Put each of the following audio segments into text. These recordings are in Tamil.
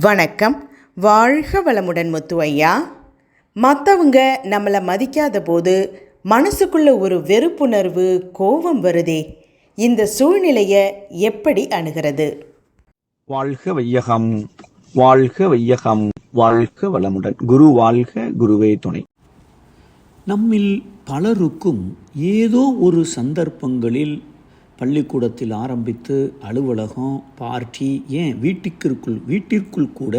வணக்கம். வாழ்க வளமுடன் முத்து ஐயா மற்றவங்க நம்மளை மதிக்காத போது மனசுக்குள்ள ஒரு வெறுப்புணர்வு கோபம் வருதே. இந்த சூழ்நிலையை எப்படி அணுகிறது? வாழ்க வையகம் வாழ்க வையகம் வாழ்க வளமுடன். குரு வாழ்க குருவே துணை. நம்மில் பலருக்கும் ஏதோ ஒரு சந்தர்ப்பங்களில் பள்ளிக்கூடத்தில் ஆரம்பித்து அலுவலகம் பார்ட்டி ஏன் வீட்டுக்கிற்குள் வீட்டிற்குள் கூட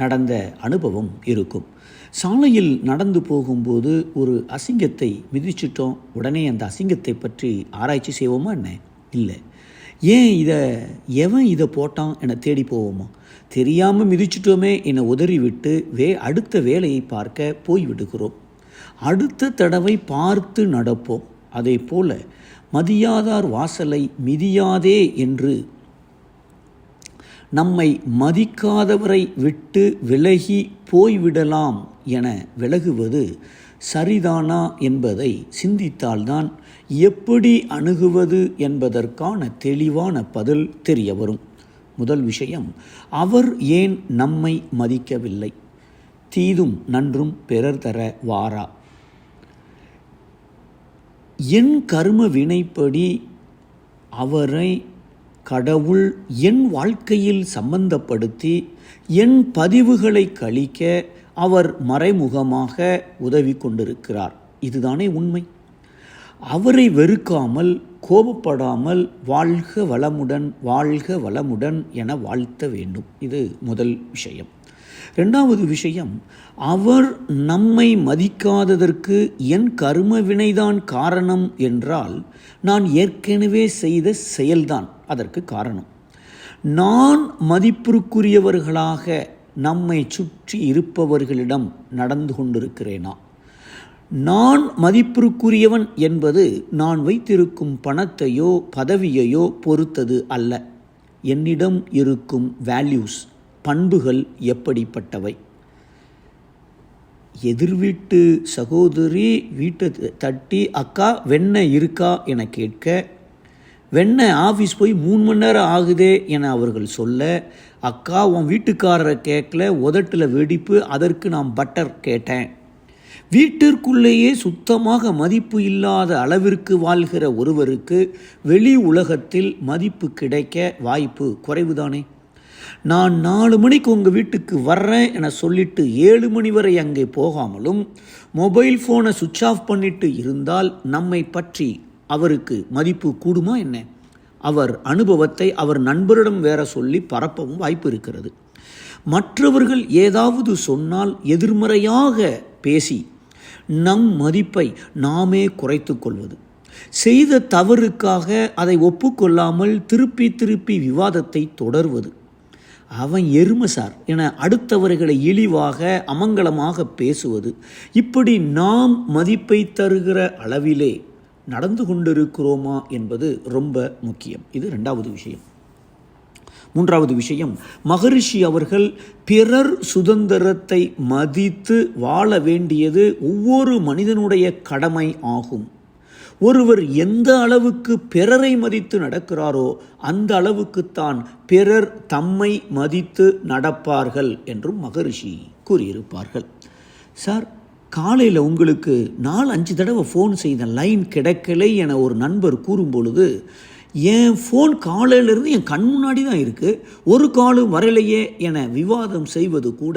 நடந்த அனுபவம் இருக்கும். சாலையில் நடந்து போகும்போது ஒரு அசிங்கத்தை மிதிச்சிட்டோம் உடனே அந்த அசிங்கத்தை பற்றி ஆராய்ச்சி செய்வோமா என்ன? இல்லை. ஏன் இதை எவன் இதை போட்டான் என தேடி போவோமா? தெரியாமல் மிதிச்சிட்டோமே என உதறிவிட்டு வே அடுத்த வேலையை பார்க்க போய் விடுகிறோம் அடுத்த தடவை பார்த்து நடப்போம். அதே போல மதியாதார் வாசலை மிதியாதே என்று நம்மை மதிக்காதவரை விட்டு விலகி போய்விடலாம் என விலகுவது சரிதானா என்பதை சிந்தித்தால்தான் எப்படி அணுகுவது என்பதற்கான தெளிவான பதில் தெரிய வரும் முதல் விஷயம் அவர் ஏன் நம்மை மதிக்கவில்லை? தீதும் நன்றும் பிறர் தர வாரா? என் கர்ம வினைப்படி அவரை கடவுள் என் வாழ்க்கையில் சம்பந்தப்படுத்தி என் பதிவுகளை கழிக்க அவர் மறைமுகமாக உதவி கொண்டிருக்கிறார். இதுதானே உண்மை. அவரை வெறுக்காமல் கோபப்படாமல் வாழ்க வளமுடன் வாழ்க வளமுடன் என வாழ்த்த வேண்டும். இது முதல் விஷயம். ரெண்டாவது விஷயம் அவர் நம்மை மதிக்காததற்கு என் கரும வினைதான் காரணம் என்றால் நான் ஏற்கனவே செய்த செயல்தான் அதற்கு காரணம். நான் மதிப்பிற்குரியவர்களாக நம்மை சுற்றி இருப்பவர்களிடம் நடந்து கொண்டிருக்கிறேனா? நான் மதிப்பிற்குரியவன் என்பது நான் வைத்திருக்கும் பணத்தையோ பதவியையோ பொறுத்தது அல்ல. என்னிடம் இருக்கும் வேல்யூஸ் பண்புகள் எப்படிப்பட்டவை? எதிர் வீட்டு சகோதரி வீட்டை தட்டி அக்கா வெண்ணெய் இருக்கா? என கேட்க வெண்ணெய் ஆஃபீஸ் போய் மூணு மணி நேரம் ஆகுதே என அவர்கள் சொல்ல அக்கா உன் வீட்டுக்காரரை கேட்கல உதட்டில் வெடிப்பு அதற்கு நான் பட்டர் கேட்டேன். வீட்டிற்குள்ளேயே சுத்தமாக மதிப்பு இல்லாத அளவிற்கு வாழ்கிற ஒருவருக்கு வெளி உலகத்தில் மதிப்பு கிடைக்க வாய்ப்பு குறைவுதானே? நான் நாலு மணிக்கு உங்கள் வீட்டுக்கு வர்றேன் என சொல்லிட்டு ஏழு மணி வரை அங்கே போகாமலும் மொபைல் ஃபோனை சுவிட்ச் ஆஃப் பண்ணிட்டு இருந்தால் நம்மை பற்றி அவருக்கு மதிப்பு கூடுமா என்ன? அவர் அனுபவத்தை அவர் நண்பரிடம் வேற சொல்லி பரப்பவும் வாய்ப்பு இருக்கிறது. மற்றவர்கள் ஏதாவது சொன்னால் எதிர்மறையாக பேசி நம் மதிப்பை நாமே குறைத்து கொள்வது. செய்த தவறுக்காக அதை ஒப்புக்கொள்ளாமல் திருப்பி திருப்பி விவாதத்தை தொடர்வது. அவன் எருமை சார் என அடுத்தவர்களை இழிவாக அமங்கலமாக பேசுவது. இப்படி நாம் மதிப்பை தருகிற அளவிலே நடந்து கொண்டிருக்கிறோமா என்பது ரொம்ப முக்கியம். இது ரெண்டாவது விஷயம். மூன்றாவது விஷயம் மகரிஷி அவர்கள் பிறர் சுதந்திரத்தை மதித்து வாழ வேண்டியது ஒவ்வொரு மனிதனுடைய கடமை ஆகும். ஒருவர் எந்த அளவுக்கு பிறரை மதித்து நடக்கிறாரோ அந்த அளவுக்குத்தான் பிறர் தம்மை மதித்து நடப்பார்கள் என்றும் மகரிஷி கூறியிருப்பார்கள். சார் காலையில் உங்களுக்கு நாலு அஞ்சு தடவை ஃபோன் செய்த லைன் கிடைக்கலை என ஒரு நண்பர் கூறும் பொழுது என் ஃபோன் காலையிலிருந்து என் கண் முன்னாடி தான் இருக்குது ஒரு காலும் வரலையே என விவாதம் செய்வது கூட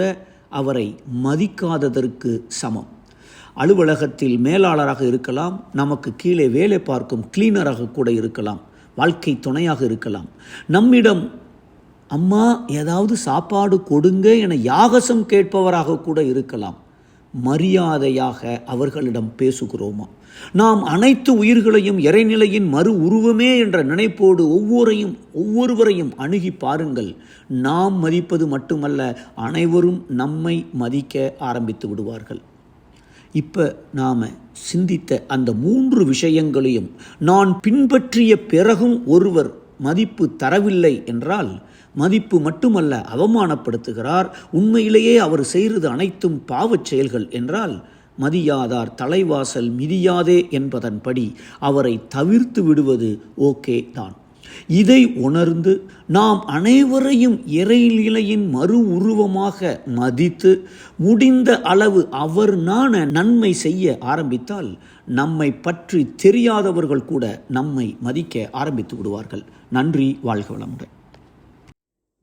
அவரை மதிக்காததற்கு சமம். அலுவலகத்தில் மேலாளராக இருக்கலாம் நமக்கு கீழே வேலை பார்க்கும் கிளீனராக கூட இருக்கலாம் வாழ்க்கை துணையாக இருக்கலாம். நம்மிடம் அம்மா ஏதாவது சாப்பாடு கொடுங்க என யாகசம் கேட்பவராக கூட இருக்கலாம். மரியாதையாக அவர்களிடம் பேசுகிறோமா? நாம் அனைத்து உயிர்களையும் இறைநிலையின் மறு உருவமே என்ற நினைப்போடு ஒவ்வொரையும் ஒவ்வொருவரையும் அணுகி பாருங்கள். நாம் மதிப்பது மட்டுமல்ல அனைவரும் நம்மை மதிக்க ஆரம்பித்து விடுவார்கள். இப்போ நாம் சிந்தித்த அந்த மூன்று விஷயங்களையும் நான் பின்பற்றிய பிறகும் ஒருவர் மதிப்பு தரவில்லை என்றால் மதிப்பு மட்டுமல்ல அவமானப்படுத்துகிறார். உண்மையிலேயே அவர் செய்கிறது அனைத்தும் பாவச் செயல்கள் என்றால் மதியாதார் தலைவாசல் மிதியாதே என்பதன்படி அவரை தவிர்த்து விடுவது ஓகே தான். இதை உணர்ந்து நாம் அனைவரையும் இறைநிலையின் மறு உருவமாக மதித்து முடிந்த அளவு அவர் நான நன்மை செய்ய ஆரம்பித்தால் நம்மை பற்றி தெரியாதவர்கள் கூட நம்மை மதிக்க ஆரம்பித்து விடுவார்கள். நன்றி வாழ்க வளமுடன்.